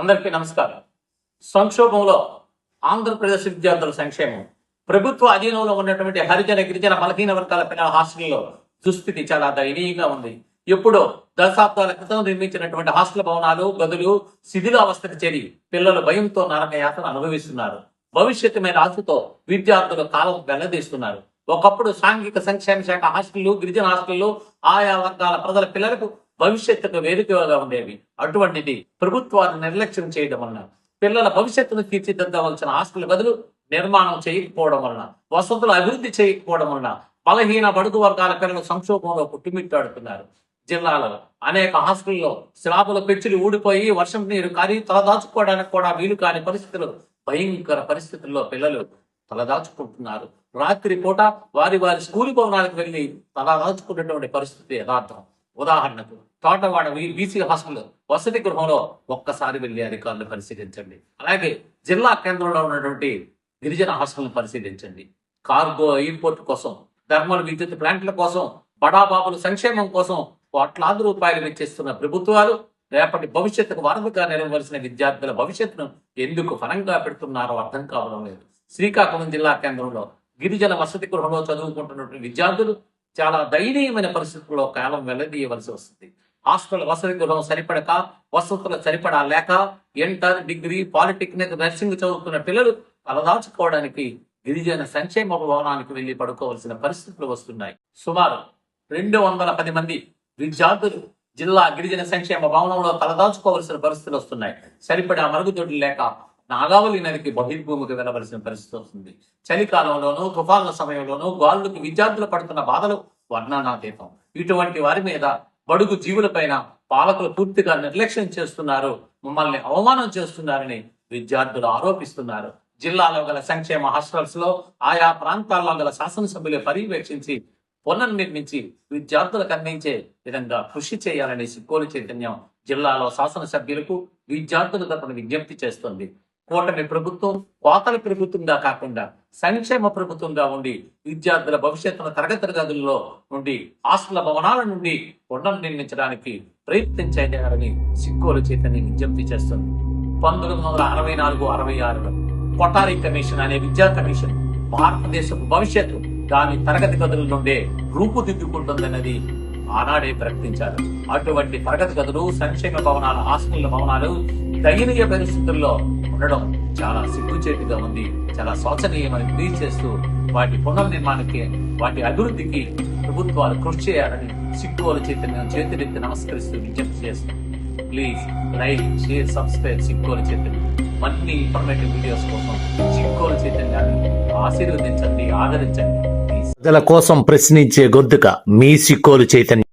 అందరికీ నమస్కారం. సంక్షోభంలో ఆంధ్రప్రదేశ్ విద్యార్థుల సంక్షేమం. ప్రభుత్వ అధీనంలో ఉన్నటువంటి హరిజన గిరిజన బలహీన వర్గాల పిల్లల హాస్టల్లో దుస్థితి చాలా దయనీయంగా ఉంది. ఎప్పుడో దశాబ్దాల క్రితం నిర్మించినటువంటి హాస్టల్ భవనాలు గదులు శిథిలావస్థకు చేరి పిల్లలు భయంతో నరక యాతన అనుభవిస్తున్నారు. భవిష్యత్తు మీద ఆశతో విద్యార్థులు కాలం వెల్లదీస్తున్నారు. ఒకప్పుడు సాంఘిక సంక్షేమ శాఖ హాస్టళ్ళు గిరిజన హాస్టళ్ళు ఆయా వర్గాల ప్రజల పిల్లలకు భవిష్యత్తుకు వేదికగా ఉండేవి. అటువంటిది ప్రభుత్వాలు నిర్లక్ష్యం చేయడం వలన పిల్లల భవిష్యత్తును తీర్చిదిద్దవలసిన ఆస్తుల బదులు నిర్మాణం చేయకపోవడం వలన వసతులు అభివృద్ధి చేయకపోవడం వలన బలహీన బడుగు వర్గాల పిల్లలు సంక్షోభంలో పుట్టుమిట్టాడుతున్నారు. జిల్లాలో అనేక హాస్టల్లో స్లాబుల పెచ్చులు ఊడిపోయి వర్షం నీరు కారి తలదాచుకోవడానికి కూడా వీలు కాని పరిస్థితులు భయంకర పరిస్థితుల్లో పిల్లలు తలదాచుకుంటున్నారు. రాత్రి పూట వారి వారి స్కూల్ భవనాలకు వెళ్ళి తలదాచుకున్నటువంటి పరిస్థితి యథార్థం. ఉదాహరణకు తోటవాడ బీసీ హాస్టల్ వసతి గృహంలో ఒక్కసారి వెళ్ళి అధికారులు పరిశీలించండి. అలాగే జిల్లా కేంద్రంలో ఉన్నటువంటి గిరిజన హాస్టల్ని పరిశీలించండి. కార్గో ఎయిర్పోర్ట్ కోసం థర్మల్ విద్యుత్ ప్లాంట్ల కోసం బడాబాబుల సంక్షేమం కోసం కోట్లాది రూపాయలు వెచ్చిస్తున్న ప్రభుత్వాలు రేపటి భవిష్యత్తుకు వరదగా నిలవలసిన విద్యార్థుల భవిష్యత్తును ఎందుకు ఫలంగా పెడుతున్నారో అర్థం కావడం లేదు. శ్రీకాకుళం జిల్లా కేంద్రంలో గిరిజన వసతి గృహంలో చదువుకుంటున్నటువంటి విద్యార్థులు చాలా దయనీయమైన పరిస్థితుల్లో కాలం వెల్లదీయవలసి వస్తుంది. హాస్టల్ వసతి గృహం సరిపడక వసతులు సరిపడా లేక ఇంటర్ డిగ్రీ పాలిటెక్నిక్ నర్సింగ్ చదువుతున్న పిల్లలు తలదాచుకోవడానికి గిరిజన సంక్షేమ భవనానికి వెళ్ళి పడుకోవాల్సిన పరిస్థితులు వస్తున్నాయి. సుమారు రెండు వందల పది మంది విద్యార్థులు జిల్లా గిరిజన సంక్షేమ భవనంలో తలదాచుకోవాల్సిన పరిస్థితులు వస్తున్నాయి. సరిపడా మరుగుదొడ్లు లేక నాగావళి నదికి బహిర్భూమికి వెళ్ళవలసిన పరిస్థితి వస్తుంది. చలికాలంలోనూ తుఫాన్ల సమయంలోనూ గాలులకు విద్యార్థులు పడుతున్న బాధలు వర్ణనాతీతం. ఇటువంటి వారి మీద బడుగు జీవులపైన పాలకులు పూర్తిగా నిర్లక్ష్యం చేస్తున్నారు మమ్మల్ని అవమానం చేస్తున్నారని విద్యార్థులు ఆరోపిస్తున్నారు. జిల్లాలో గల సంక్షేమ హాస్టల్స్లో ఆయా ప్రాంతాల్లో గల శాసనసభ్యులు పర్యవేక్షించి పునర్నిర్మించి విద్యార్థులకు అందించే విధంగా కృషి చేయాలని సిక్కోలు చైతన్యం జిల్లాలో శాసనసభ్యులకు విద్యార్థుల తరపున విజ్ఞప్తి చేస్తుంది. కూటమి ప్రభుత్వం కోతల ప్రభుత్వంగా కాకుండా సంక్షేమ ప్రభుత్వంగా ఉండి విద్యార్థుల భవిష్యత్తును తరగతి గదుల్లో నుండి ఆస్తుల భవనాల నుండి పునర్నిర్మించడానికి నిర్మించడానికి ప్రయత్నించారని సిక్కోలు చైతన్యం విజ్ఞప్తి చేస్తుంది. పంతొమ్మిది వందల అరవై నాలుగు అరవై ఆరులో కొటారి కమిషన్ అనే విద్యా కమిషన్ భారతదేశపు భవిష్యత్తు దాని తరగతి గదుల నుండే రూపుదిద్దుకుంటుందన్నది ఆనాడే ప్రకటించారు. అటువంటి తరగతి గదులు సంక్షేమ భవనాల హాస్టల్ భవనాలు దయనీయ పరిస్థితుల్లో ఉండడం చాలా సిగ్గుచేటుగా ఉంది. చాలా శోచనీయమని తెలియజేస్తూ వాటి పునర్నిర్మాణానికి వాటి అభివృద్ధికి ప్రభుత్వాలు కృషి చేయాలని సిక్కువల చైతన్యం చేతులెత్తి నమస్కరిస్తూ విజ్ఞప్తి చేస్తుంది ప్లీజ్ లైక్ షేర్ సబ్స్క్రైబ్ సిక్కోల చైతన్యం. మన్ని ఇన్ఫర్మేటివ్ వీడియోస్ కోసం సిక్కోల చైతన్యాన్ని ఆశీర్వదించండి ఆదరించండి. ప్రజల కోసం ప్రశ్నించే గొంతుక మీ సిక్కోలు చైతన్యం.